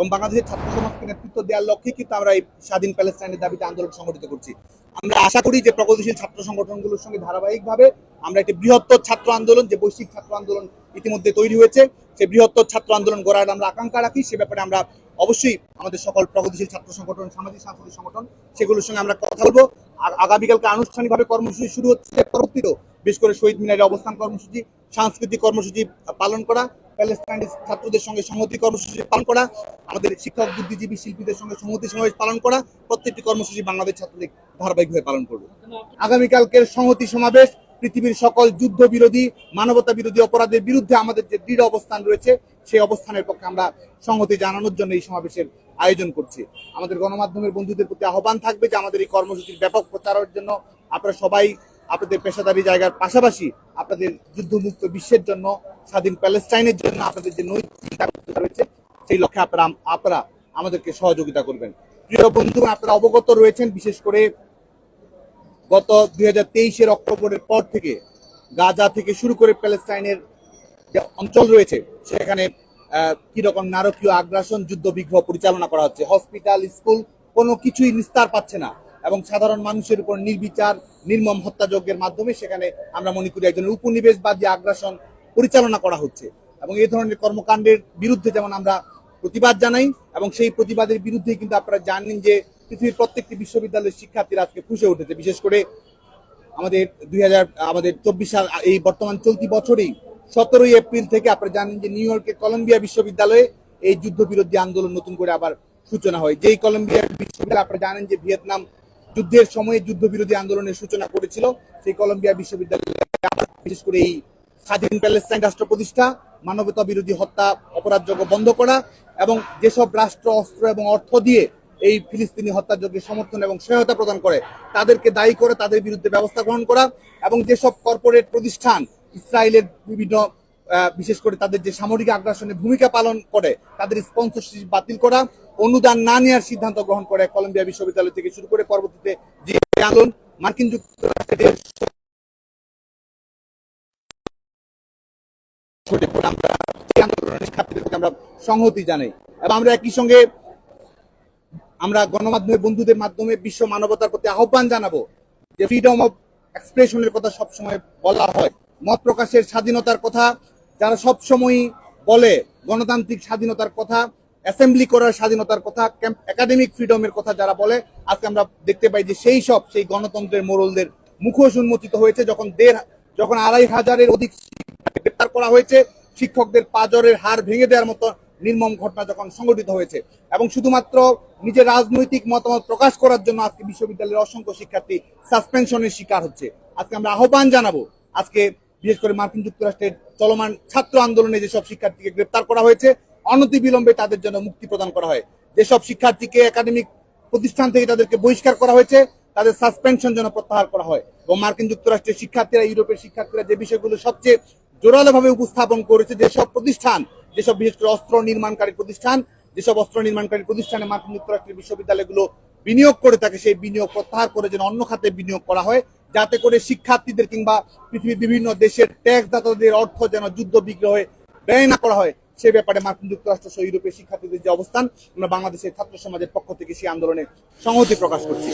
এবং বাংলাদেশের ছাত্র সমাজকে নেতৃত্ব দেওয়ার লক্ষ্যে কিন্তু আমরা এই স্বাধীন প্যালেস্টাইনের দাবিতে আন্দোলন সংগঠিত করছি। আমরা আশা করি যে প্রগতিশীল ছাত্র সংগঠনগুলোর সঙ্গে ধারাবাহিকভাবে আমরা একটি বৃহত্তর ছাত্র আন্দোলন, যে বৈশ্বিক ছাত্র আন্দোলন ইতিমধ্যে তৈরি হয়েছে, সেই বৃহত্তর ছাত্র আন্দোলন গড়ার আমরা আকাঙ্ক্ষা রাখি। সে ব্যাপারে আমরা অবশ্যই আমাদের সকল প্রগতিশীল ছাত্র সংগঠন, সামাজিক সাংস্কৃতিক সংগঠন, সেগুলোর সঙ্গে আমরা কথা বলব। আর আগামীকালকে আনুষ্ঠানিকভাবে কর্মসূচি শুরু হচ্ছে পরবর্তীতেও বিশেষ করে শহীদ মিনারে অবস্থান কর্মসূচি, সাংস্কৃতিক কর্মসূচি পালন করা প্যালেস্টাইন ছাত্রদের সঙ্গে সংহতি কর্মসূচি পালন করা আমাদের শিক্ষক, বুদ্ধিজীবী, শিল্পীদের সঙ্গে সংহতি সমাবেশ পালন করা প্রত্যেকটি কর্মসূচি বাংলাদেশ ছাত্রলীগ ধারাবাহিকভাবে পালন করবে। আগামীকালকের সংহতি সমাবেশ পৃথিবীর সকল যুদ্ধ বিরোধী মানবতা বিরোধী অপরাধের বিরুদ্ধে আমাদের যে দৃঢ় অবস্থান রয়েছে, সেই অবস্থানের পক্ষে আমরা সংহতি জানানোর জন্য এই সমাবেশের আয়োজন করছি। আমাদের গণমাধ্যমের বন্ধুদের প্রতি আহ্বান থাকবে যে আমাদের এই কর্মসূচির ব্যাপক প্রচারের জন্য আপনারা সবাই আপনাদের পেশাদারি জায়গার পাশাপাশি আপনাদের যুদ্ধমুক্ত বিশ্বের জন্য, স্বাধীন প্যালেস্টাইনের জন্য আপনাদের যে নৈতিক রয়েছে সেই লক্ষ্যে আপনারা আপনারা আমাদেরকে সহযোগিতা করবেন। প্রিয় বন্ধু আপনারা অবগত রয়েছেন, বিশেষ করে গত দুই হাজার তেইশের অক্টোবরের পর থেকে গাজা থেকে শুরু করে প্যালেস্টাইনের যে অঞ্চল রয়েছে, সেখানে কীরকম নারকীয় আগ্রাসন, যুদ্ধ বিগ্রহ পরিচালনা করা হচ্ছে। হসপিটাল, স্কুল, কোনো কিছুই নিস্তার পাচ্ছে না এবং সাধারণ মানুষের উপর নির্বিচার, নির্মম হত্যাযজ্ঞের মাধ্যমে সেখানে আমরা মনে করি একজনের উপনিবেশবাদী আগ্রাসন পরিচালনা করা হচ্ছে। এবং এই ধরনের কর্মকাণ্ডের বিরুদ্ধে যেমন আমরা প্রতিবাদ জানাই এবং সেই প্রতিবাদের বিরুদ্ধে কিন্তু আপনারা জানেন যে পৃথিবীর প্রত্যেকটি বিশ্ববিদ্যালয়ের শিক্ষার্থীরা আজকে ফুসে উঠেছে। বিশেষ করে আমাদের দুই হাজার, আমাদের চব্বিশ সাল, এই বর্তমান চলতি বছরেই সতেরোই এপ্রিল থেকে আপনারা জানেন যে নিউ ইয়র্কের কলম্বিয়া বিশ্ববিদ্যালয়ে এই যুদ্ধ বিরোধী আন্দোলন নতুন করে আবার সূচনা হয়। যেই কলম্বিয়া বিশ্ববিদ্যালয় আপনারা জানেন যে ভিয়েতনাম যুদ্ধের সময়ে যুদ্ধ বিরোধী আন্দোলনের সূচনা করেছিল, সেই কলম্বিয়া বিশ্ববিদ্যালয়ে বিশেষ করে এই স্বাধীন প্যালেস্টাইন রাষ্ট্র প্রতিষ্ঠা মানবতা বিরোধী হত্যা অপরাধযোগ্য বন্ধ করা এবং যেসব রাষ্ট্র, অস্ত্র এবং অর্থ দিয়ে এই ফিলিস্তিনি হত্যাযজ্ঞের সমর্থন এবং সহায়তা প্রদান করে, তাদেরকে দায়ী করে তাদের বিরুদ্ধে ব্যবস্থা গ্রহণ করা এবং যেসব কর্পোরেট প্রতিষ্ঠান ইসরায়েলের বিভিন্ন বিশেষ করে তাদের যে সামরিক আগ্রাসনে ভূমিকা পালন করে, তাদের স্পন্সরশিপ বাতিল করা, অনুদান না নেওয়ার সিদ্ধান্ত গ্রহণ করে কলম্বিয়া বিশ্ববিদ্যালয় থেকে শুরু করে পরবর্তীতে যে আন্দোলন মার্কিন যুক্তরাষ্ট্রের ঘটে পড়ে আমরা এই আন্দোলনের শিক্ষার্থীদের প্রতি আমরা সংহতি জানাই। এবং আমরা একই সঙ্গে আমরা গণমাধ্যমের বন্ধুদের মাধ্যমে বিশ্ব মানবতার প্রতি আহ্বান জানাব যে ফ্রিডম অফ এক্সপ্রেশনের কথা সবসময় বলা হয়। মত প্রকাশের স্বাধীনতার কথা যারা সবসময় বলে, গণতান্ত্রিক স্বাধীনতার কথা অ্যাসেম্বলি করার স্বাধীনতার কথা একাডেমিক ফ্রিডমের কথা যারা বলে, আজকে আমরা দেখতে পাই যে সেই সব, সেই গণতন্ত্রের মোড়লদের মুখোশ উন্মোচিত হয়েছে, যখন দেড়, যখন আড়াই হাজারের অধিক গ্রেপ্তার করা হয়েছে। শিক্ষকদের পাজরের হার ভেঙে দেওয়ার মতো নির্মম ঘটনা যখন সংঘটিত হয়েছে এবং শুধুমাত্র নিজের রাজনৈতিক মতামত প্রকাশ করার জন্য আজকে বিশ্ববিদ্যালয়ের অসংখ্য শিক্ষার্থী সাসপেনশনের শিকার হচ্ছে। আজকে আমরা আহ্বান জানাব, আজকে বিশেষ করে মার্কিন যুক্তরাষ্ট্রের চলমান ছাত্র আন্দোলনে যেসব শিক্ষার্থীকে গ্রেপ্তার করা হয়েছে অনতিবিলম্বে তাদের জন্য মুক্তি প্রদান করা হয়। যেসব শিক্ষার্থীকে একাডেমিক প্রতিষ্ঠান থেকে তাদেরকে বহিষ্কার করা হয়েছে, তাদের সাসপেনশন যেন প্রত্যাহার করা হয়। এবং মার্কিন যুক্তরাষ্ট্রের শিক্ষার্থীরা, ইউরোপের শিক্ষার্থীরা যে বিষয়গুলো সবচেয়ে জোরালোভাবে উপস্থাপন করেছে যেসব প্রতিষ্ঠান, যেসব বিশেষ করে অস্ত্র নির্মাণকারী প্রতিষ্ঠান, যেসব অস্ত্র নির্মাণকারী প্রতিষ্ঠানে মার্কিন যুক্তরাষ্ট্রের বিশ্ববিদ্যালয়গুলো বিনিয়োগ করে থাকে, সেই বিনিয়োগ প্রত্যাহার করে যেন অন্য খাতে বিনিয়োগ করা হয়, যাতে করে শিক্ষার্থীদের কিংবা পৃথিবীর বিভিন্ন দেশের ট্যাক্স দাতাদের অর্থ যেন যুদ্ধ বিগ্রহে ব্যয় না করা হয়। সে ব্যাপারে মার্কিন যুক্তরাষ্ট্র সহ ইউরোপের শিক্ষার্থীদের যে অবস্থান, আমরা বাংলাদেশের ছাত্র সমাজের পক্ষ থেকে সেই আন্দোলনে সংহতি প্রকাশ করছি।